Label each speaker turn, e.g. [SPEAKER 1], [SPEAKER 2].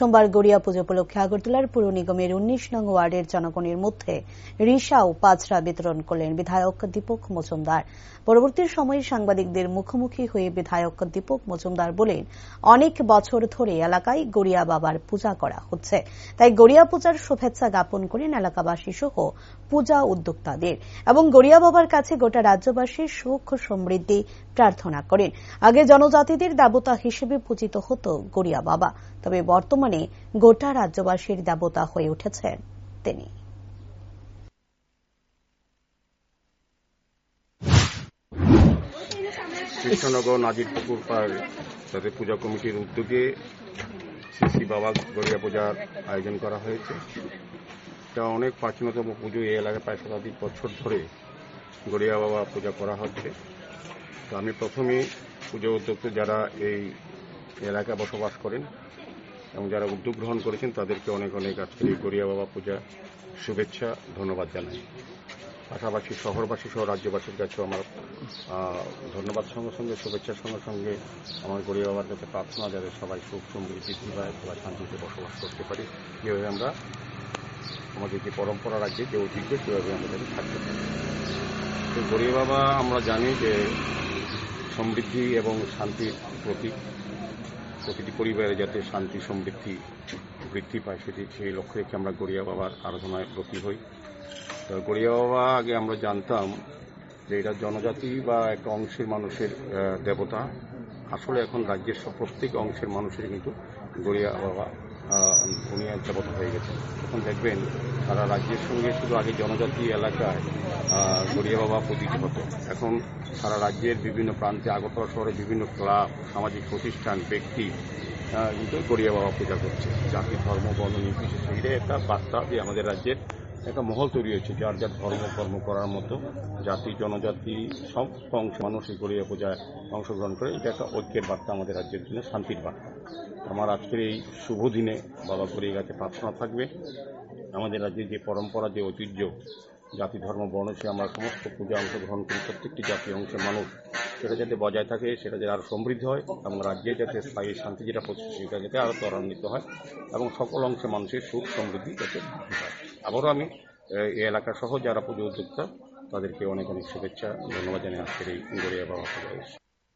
[SPEAKER 1] সোমবার গড়িয়া পুজো উপলক্ষে আগরতলার পুর নিগমের উনিশ নং ওয়ার্ডের জনগণের মধ্যে রিসা ও পাঁচরা বিতরণ করলেন বিধায়ক দীপক মজুমদার। পরবর্তী সময়ে সাংবাদিকদের মুখোমুখি হয়ে বিধায়ক দীপক মজুমদার বলেন, অনেক বছর ধরে এলাকায় গড়িয়া বাবার পূজা করা হচ্ছে। তাই গড়িয়া পূজার শুভেচ্ছা জ্ঞাপন করেন এলাকাবাসী সহ পূজা উদ্যোক্তাদের এবং গড়িয়া বাবার কাছে গোটা রাজ্যবাসীর সুখ সমৃদ্ধি প্রার্থনা করেন। আগে জনজাতিদের দেবতা হিসেবে পূজিত হতো গড়িয়া বাবা। তবে বর্তমানে গোটা রাজ্যবাসীর দেবতা হয়ে উঠেছেন তিনি।
[SPEAKER 2] কৃষ্ণনগর নাজিরপুকুর পাড় তাদের পূজা কমিটির উদ্যোগে শ্রী বাবা গড়িয়া পূজার আয়োজন করা হয়েছে। এটা অনেক প্রাচীনতম পুজো, এই এলাকায় প্রায় শতাধিক বছর ধরে গড়িয়া বাবা পূজা করা হচ্ছে। তো আমি প্রথমে পুজো উদ্যোক্তা যারা এই এলাকায় বসবাস করেন এবং যারা উদ্যোগ গ্রহণ করেছেন, তাদেরকে অনেক অনেক আজকের এই গড়িয়া বাবা পূজা শুভেচ্ছা, ধন্যবাদ জানাই। পাশাপাশি শহরবাসী সহ রাজ্যবাসীর কাছেও আমার ধন্যবাদ সঙ্গে সঙ্গে শুভেচ্ছার সঙ্গে সঙ্গে আমার গরিব বাবার কাছে প্রার্থনা, যাতে সবাই সুখ সমৃদ্ধি, বৃদ্ধি পায়, সবাই শান্তিতে বসবাস করতে পারি। কীভাবে আমরা আমাদের যে পরম্পরা রাজ্যে যে ঐতিহ্য, সেভাবে আমরা যাতে থাকতে পারি। তো গরিব বাবা, আমরা জানি যে সমৃদ্ধি এবং শান্তির প্রতীক। প্রতিটি পরিবারে যাতে শান্তি, সমৃদ্ধি, বৃদ্ধি পায়, সেটি সেই লক্ষ্য রেখে আমরা গড়িয়া বাবার আরাধনায় ব্রতী হই। তো গড়িয়া বাবা, আগে আমরা জানতাম যে এটা জনজাতি বা একটা অংশের মানুষের দেবতা। আসলে এখন রাজ্যের প্রত্যেক অংশের মানুষের কিন্তু গড়িয়া বাবা উনি হয়ে গেছে। তখন দেখবেন সারা রাজ্যের সঙ্গে শুধু আগে জনজাতি এলাকায় গড়িয়া বাবা পূজিত হতো এখন সারা রাজ্যের বিভিন্ন প্রান্তে, আগরতলা শহরে বিভিন্ন ক্লাব, সামাজিক প্রতিষ্ঠান, ব্যক্তি কিন্তু গড়িয়া বাবা পূজা করছে। জাতি, ধর্ম, বর্ণ, নির্বিশেষে এটা একটা বার্তা যে আমাদের রাজ্যের একটা মহল তৈরি হয়েছে, যার যার ধর্ম, কর্ম করার মতো, জাতি, জনজাতি, সব অংশ, মানুষ এই গড়িয়া পূজায় অংশগ্রহণ করে। এটা একটা ঐক্যের বার্তা আমাদের রাজ্যের জন্য, শান্তির বার্তা। আমার আজকের এই শুভ দিনে বাবা গড়িয়া গাছে প্রার্থনা থাকবে। আমাদের রাজ্যের যে পরম্পরা, যে ঐতিহ্য, জাতি, ধর্ম, বর্ণ, সে আমরা সমস্ত পূজা অংশগ্রহণ করি, প্রত্যেকটি জাতি অংশের মানুষ, সেটা যাতে বজায় থাকে, সেটা যাতে আরও সমৃদ্ধ হয়, এবং রাজ্যে যাতে স্থায়ী শান্তি যেটা পড়ছে সেটা যাতে আরও ত্বরান্বিত হয়, এবং সকল অংশের মানুষের সুখ, সমৃদ্ধি যাতে পায়। আবারও আমি এই এলাকা সহ যারা পুজো উদ্যোক্তা, তাদেরকে অনেক অনেক শুভেচ্ছা, ধন্যবাদ জানিয়ে আজকের এই গড়িয়া বাবা